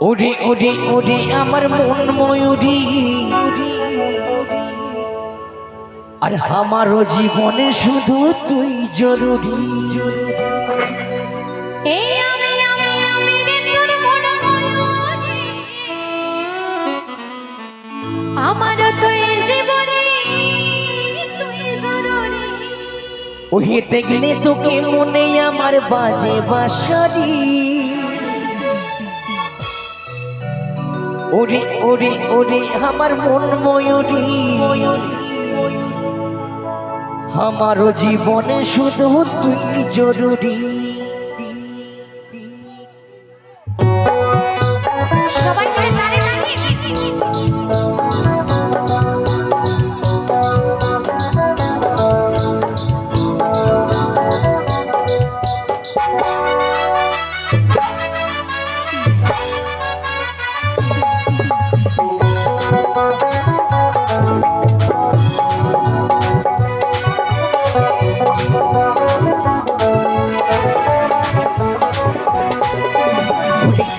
ওরে ওরে ওরে আমার মন ময়ূরী। আর আমারও জীবনে শুধু তুই জরুরি। আমারও তো জীবনে তুই জরুরি। ওহে দেখলে তোকে মনে আমার বাজে বাসারি। ওরে ওরে ওরে আমার মন ময়ূরী। আমারও জীবনে শুধু তুই জরুরি।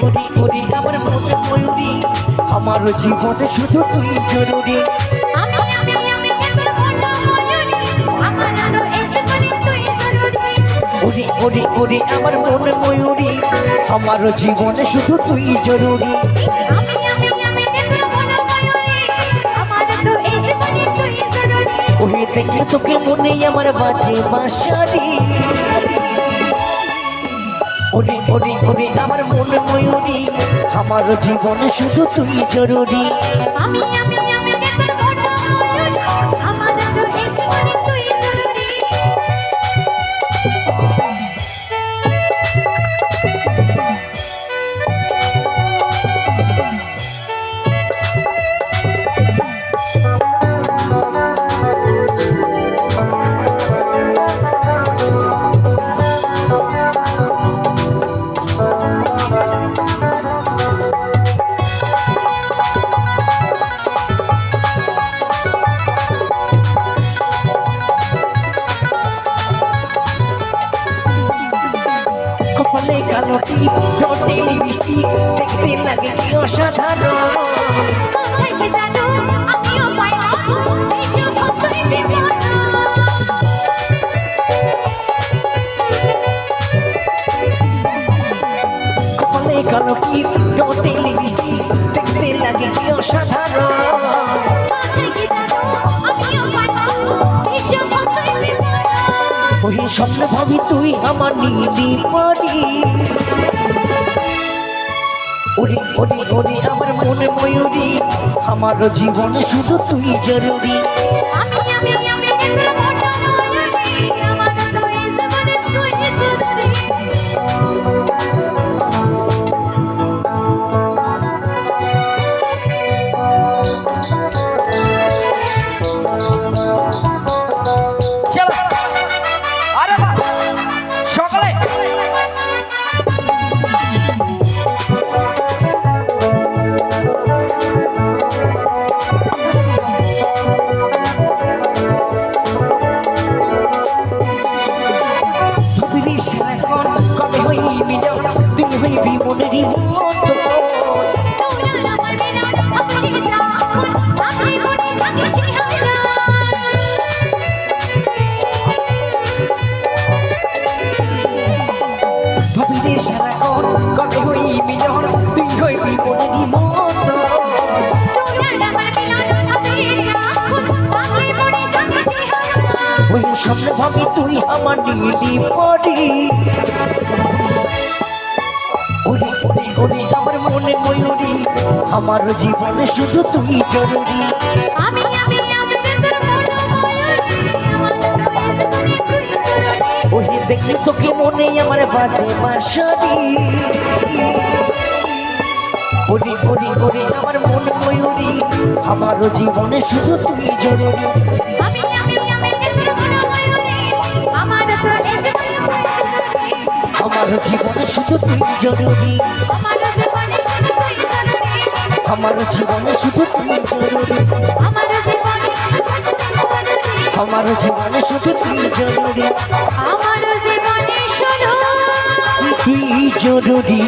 ওরে ওরে আমার মন ময়ূরী আমারও জীবনে শুধু তুই জরুরি। মন ময়ূরী ওরে ওরে ওরে আমার মন ময়ূরী। আমারও জীবনে শুধু তুই জরুরি। ওহে দেখলে তোকে মনে আমার বাজে বাসারি ওরে ওরে ওরে আমার মন ময়ূরী আমারও জীবনে শুধু তুই জরুরি। আমি আমি কালো টিপ ঠোঁটে বৃষ্টি দেখতে লাগে কি অসাধারণ। কোথায় কি জানো আমিও স্বপ্ন ভাবি তুই আমার নিদি পারি ওরে ওরে ওরে, আমার মনে ময়ূরী, আমার জীবন শুধু তুই জরুরি। আমি আমি স্বপ্ন ভাবি তুই আমার নীলি পরি আমার মনে ময়ূরী আমার জীবনে শুধু তুই জরুরি আমি দেখলে তোকে মনে আমার বাজে বাঁশরি ওরে ওরে ওরে আমার মন ময়ূরী আমার জীবনে শুধু তুই জরুরি। আমার জীবনে শুধু তুই জরুরি আমার জীবনে শুধু তুমি জরুরি আমার জীবনে শুধু তুমি জরুরি আমার জীবনে শুধু তুই জরুরি